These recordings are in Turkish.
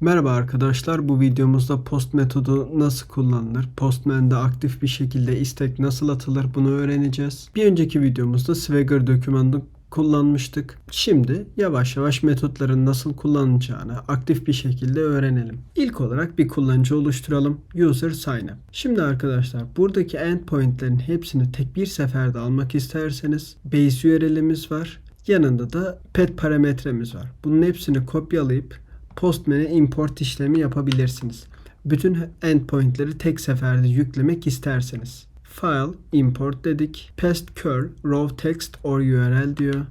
Merhaba arkadaşlar, bu videomuzda post metodu nasıl kullanılır, Postman'da aktif bir şekilde istek nasıl atılır bunu öğreneceğiz. Bir önceki videomuzda Swagger dokümanını kullanmıştık. Şimdi yavaş yavaş metotların nasıl kullanılacağını aktif bir şekilde öğrenelim. İlk olarak bir kullanıcı oluşturalım. User sign up. Şimdi arkadaşlar buradaki endpointlerin hepsini tek bir seferde almak isterseniz base URL'imiz var. Yanında da pet parametremiz var. Bunun hepsini kopyalayıp Postman'e import işlemi yapabilirsiniz. Bütün endpointleri tek seferde yüklemek isterseniz. File, import dedik. Past curl, raw text or URL diyor.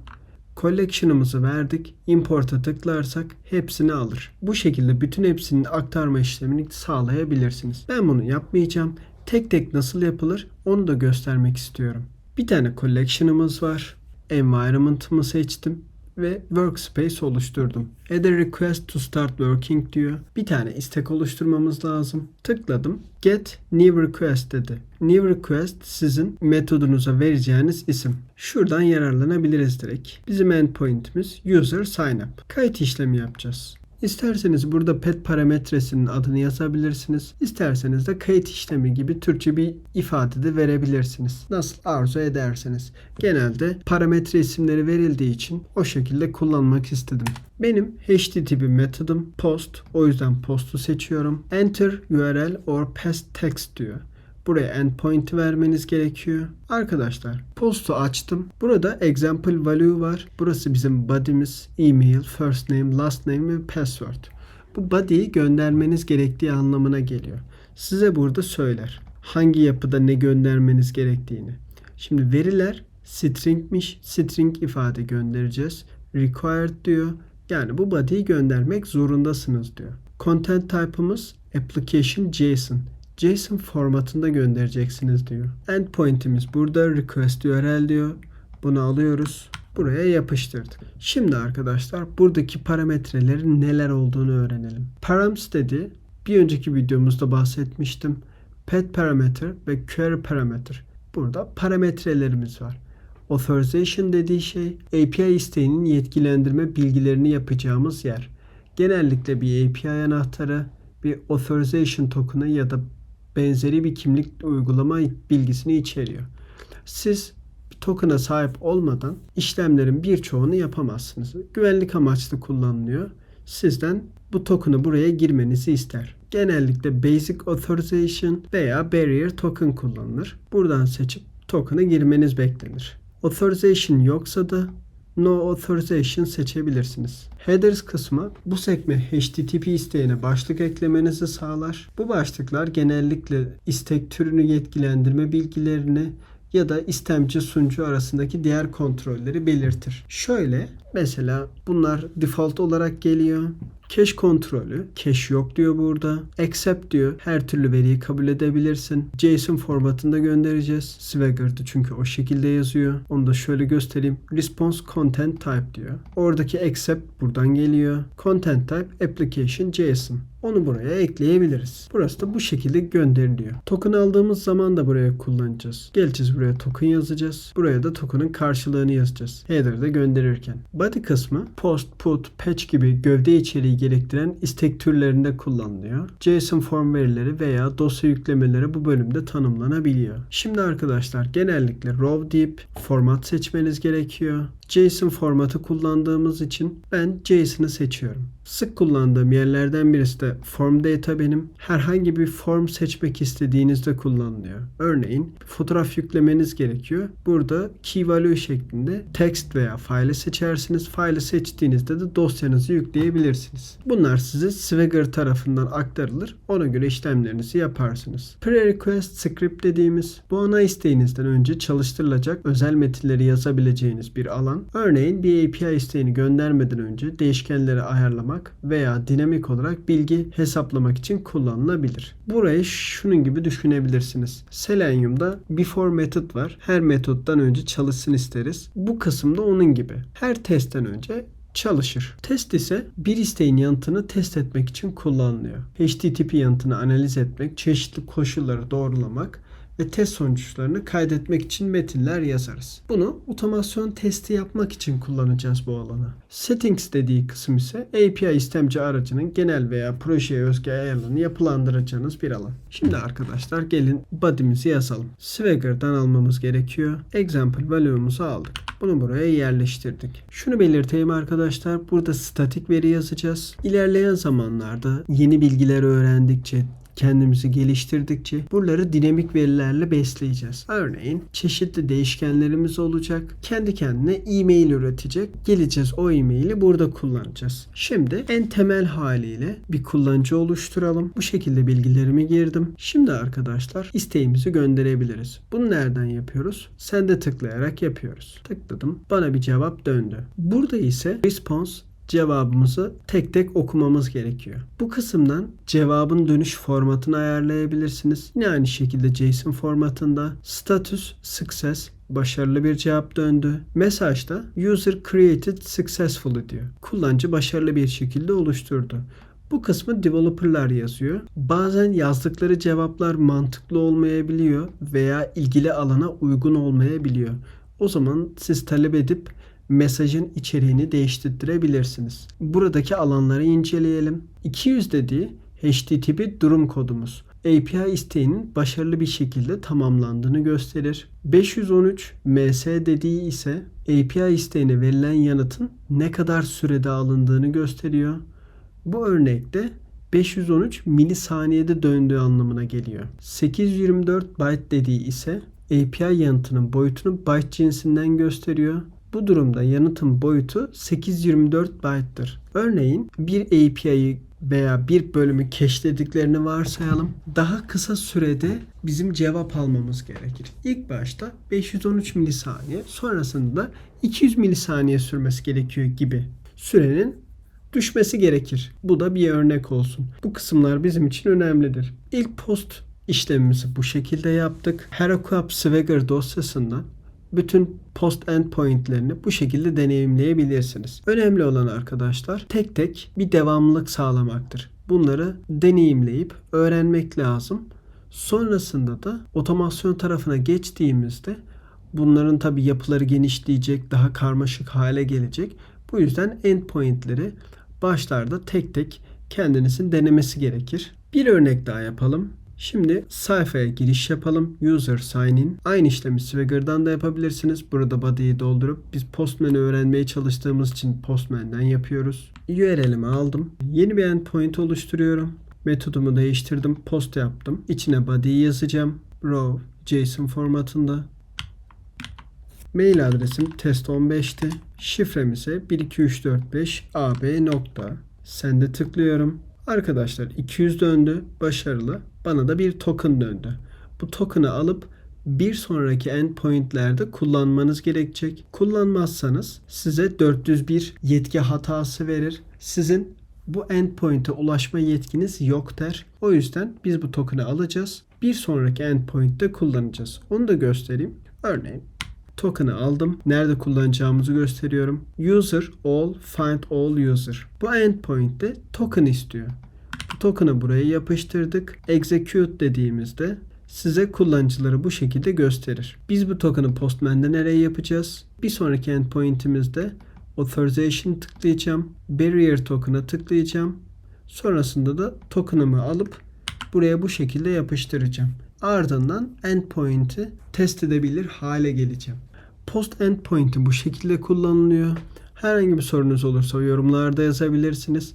Collection'ımızı verdik. Import'a tıklarsak hepsini alır. Bu şekilde bütün hepsinin aktarma işlemini sağlayabilirsiniz. Ben bunu yapmayacağım. Tek tek nasıl yapılır onu da göstermek istiyorum. Bir tane collection'ımız var. Environment'ımı seçtim ve workspace oluşturdum. Add a request to start working diyor. Bir tane istek oluşturmamız lazım. Tıkladım. Get new request dedi. New request sizin metodunuza vereceğiniz isim. Şuradan yararlanabiliriz direkt. Bizim endpoint'imiz user sign up. Kayıt işlemi yapacağız. İsterseniz burada pet parametresinin adını yazabilirsiniz. İsterseniz de kayıt işlemi gibi Türkçe bir ifade de verebilirsiniz. Nasıl arzu ederseniz. Genelde parametre isimleri verildiği için o şekilde kullanmak istedim. Benim HTTP metodum post. O yüzden postu seçiyorum. Enter URL or paste text diyor. Buraya endpoint vermeniz gerekiyor. Arkadaşlar postu açtım. Burada example value var. Burası bizim body'miz. Email, first name, last name ve password. Bu body'yi göndermeniz gerektiği anlamına geliyor. Size burada söyler. Hangi yapıda ne göndermeniz gerektiğini. Şimdi veriler stringmiş. String ifade göndereceğiz. Required diyor. Yani bu body'yi göndermek zorundasınız diyor. Content type'ımız application JSON. JSON formatında göndereceksiniz diyor. Endpoint'imiz burada request URL diyor. Bunu alıyoruz. Buraya yapıştırdık. Şimdi arkadaşlar buradaki parametrelerin neler olduğunu öğrenelim. Params dedi. Bir önceki videomuzda bahsetmiştim. Pet parameter ve query parameter. Burada parametrelerimiz var. Authorization dediği şey API isteğinin yetkilendirme bilgilerini yapacağımız yer. Genellikle bir API anahtarı, bir authorization token'ı ya da benzeri bir kimlik uygulama bilgisini içeriyor. Siz token'a sahip olmadan işlemlerin birçoğunu yapamazsınız. Güvenlik amaçlı kullanılıyor. Sizden bu token'ı buraya girmenizi ister. Genellikle Basic Authorization veya Barrier Token kullanılır. Buradan seçip token'a girmeniz beklenir. Authorization yoksa da No Authorization seçebilirsiniz. Headers kısmı bu sekme HTTP isteğine başlık eklemenizi sağlar. Bu başlıklar genellikle istek türünü yetkilendirme bilgilerini ya da istemci sunucu arasındaki diğer kontrolleri belirtir. Şöyle mesela bunlar default olarak geliyor. Cache kontrolü. Cache yok diyor burada. Accept diyor. Her türlü veriyi kabul edebilirsin. JSON formatında göndereceğiz. Swagger'dı çünkü o şekilde yazıyor. Onu da şöyle göstereyim. Response content type diyor. Oradaki accept buradan geliyor. Content type application JSON. Onu buraya ekleyebiliriz. Burası da bu şekilde gönderiliyor. Token aldığımız zaman da buraya kullanacağız. Geleceğiz buraya token yazacağız. Buraya da token'ın karşılığını yazacağız. Header'da gönderirken. Body kısmı post, put, patch gibi gövde içeriği gerektiren istek türlerinde kullanılıyor. JSON form verileri veya dosya yüklemeleri bu bölümde tanımlanabiliyor. Şimdi arkadaşlar genellikle raw deyip format seçmeniz gerekiyor. JSON formatı kullandığımız için ben JSON'ı seçiyorum. Sık kullandığım yerlerden birisi de form data benim. Herhangi bir form seçmek istediğinizde kullanılıyor. Örneğin fotoğraf yüklemeniz gerekiyor. Burada key value şeklinde text veya file seçersiniz. File seçtiğinizde de dosyanızı yükleyebilirsiniz. Bunlar size Swagger tarafından aktarılır. Ona göre işlemlerinizi yaparsınız. Pre-request script dediğimiz bu ana isteğinizden önce çalıştırılacak özel metinleri yazabileceğiniz bir alan. Örneğin bir API isteğini göndermeden önce değişkenleri ayarlamak veya dinamik olarak bilgi hesaplamak için kullanılabilir. Burayı şunun gibi düşünebilirsiniz. Selenium'da before method var. Her metottan önce çalışsın isteriz. Bu kısımda onun gibi. Her testten önce çalışır. Test ise bir isteğin yanıtını test etmek için kullanılıyor. HTTP yanıtını analiz etmek, çeşitli koşulları doğrulamak ve test sonuçlarını kaydetmek için metinler yazarız. Bunu otomasyon testi yapmak için kullanacağız bu alanı. Settings dediği kısım ise API istemci aracının genel veya projeye özgü ayarlarını yapılandıracağınız bir alan. Şimdi arkadaşlar gelin body'mizi yazalım. Swagger'dan almamız gerekiyor. Example value'umuzu aldık. Bunu buraya yerleştirdik. Şunu belirteyim arkadaşlar. Burada statik veri yazacağız. İlerleyen zamanlarda yeni bilgiler öğrendikçe kendimizi geliştirdikçe buraları dinamik verilerle besleyeceğiz. Örneğin çeşitli değişkenlerimiz olacak. Kendi kendine e-mail üretecek. Geleceğiz o e-maili burada kullanacağız. Şimdi en temel haliyle bir kullanıcı oluşturalım. Bu şekilde bilgilerimi girdim. Şimdi arkadaşlar isteğimizi gönderebiliriz. Bunu nereden yapıyoruz? Sende tıklayarak yapıyoruz. Tıkladım. Bana bir cevap döndü. Burada ise response cevabımızı tek tek okumamız gerekiyor. Bu kısımdan cevabın dönüş formatını ayarlayabilirsiniz. Yine aynı şekilde JSON formatında status success başarılı bir cevap döndü. Mesajda user created successfully diyor. Kullanıcı başarılı bir şekilde oluşturdu. Bu kısmı developerlar yazıyor. Bazen yazdıkları cevaplar mantıklı olmayabiliyor veya ilgili alana uygun olmayabiliyor. O zaman siz talep edip mesajın içeriğini değiştirebilirsiniz. Buradaki alanları inceleyelim. 200 dediği HTTP durum kodumuz. API isteğinin başarılı bir şekilde tamamlandığını gösterir. 513 MS dediği ise API isteğine verilen yanıtın ne kadar sürede alındığını gösteriyor. Bu örnekte 513 milisaniyede döndüğü anlamına geliyor. 824 byte dediği ise API yanıtının boyutunu byte cinsinden gösteriyor. Bu durumda yanıtın boyutu 824 byte'tır. Örneğin bir API'yi veya bir bölümü keşfediklerini varsayalım. Daha kısa sürede bizim cevap almamız gerekir. İlk başta 513 milisaniye, sonrasında 200 milisaniye sürmesi gerekiyor gibi sürenin düşmesi gerekir. Bu da bir örnek olsun. Bu kısımlar bizim için önemlidir. İlk post işlemimizi bu şekilde yaptık. Herokup Swagger dosyasından bütün post endpointlerini bu şekilde deneyimleyebilirsiniz. Önemli olan arkadaşlar tek tek bir devamlılık sağlamaktır. Bunları deneyimleyip öğrenmek lazım. Sonrasında da otomasyon tarafına geçtiğimizde bunların tabi yapıları genişleyecek, daha karmaşık hale gelecek. Bu yüzden endpointleri başlarda tek tek kendinizin denemesi gerekir. Bir örnek daha yapalım. Şimdi sayfaya giriş yapalım. User sign in. Aynı işlemi Swagger'dan da yapabilirsiniz. Burada body'yi doldurup biz Postman'ı öğrenmeye çalıştığımız için Postman'den yapıyoruz. URL'imi aldım. Yeni bir endpoint oluşturuyorum. Metodumu değiştirdim. Post yaptım. İçine body'yi yazacağım. Row JSON formatında. Mail adresim test15'ti. Şifrem ise 12345 ab nokta. Sende tıklıyorum. Arkadaşlar 200 döndü. Başarılı. Bana da bir token döndü. Bu token'ı alıp bir sonraki endpointlerde kullanmanız gerekecek. Kullanmazsanız size 401 yetki hatası verir. Sizin bu endpoint'e ulaşma yetkiniz yok der. O yüzden biz bu token'ı alacağız. Bir sonraki endpoint'te kullanacağız. Onu da göstereyim. Örneğin token'ı aldım. Nerede kullanacağımızı gösteriyorum. User all find all user. Bu endpoint'te token istiyor. Token'ı buraya yapıştırdık. Execute dediğimizde size kullanıcıları bu şekilde gösterir. Biz bu token'ı Postman'da nereye yapacağız? Bir sonraki endpoint'imizde authorization tıklayacağım. Barrier token'a tıklayacağım. Sonrasında da token'ımı alıp buraya bu şekilde yapıştıracağım. Ardından endpoint'i test edebilir hale geleceğim. Post endpoint'i bu şekilde kullanılıyor. Herhangi bir sorunuz olursa yorumlarda yazabilirsiniz.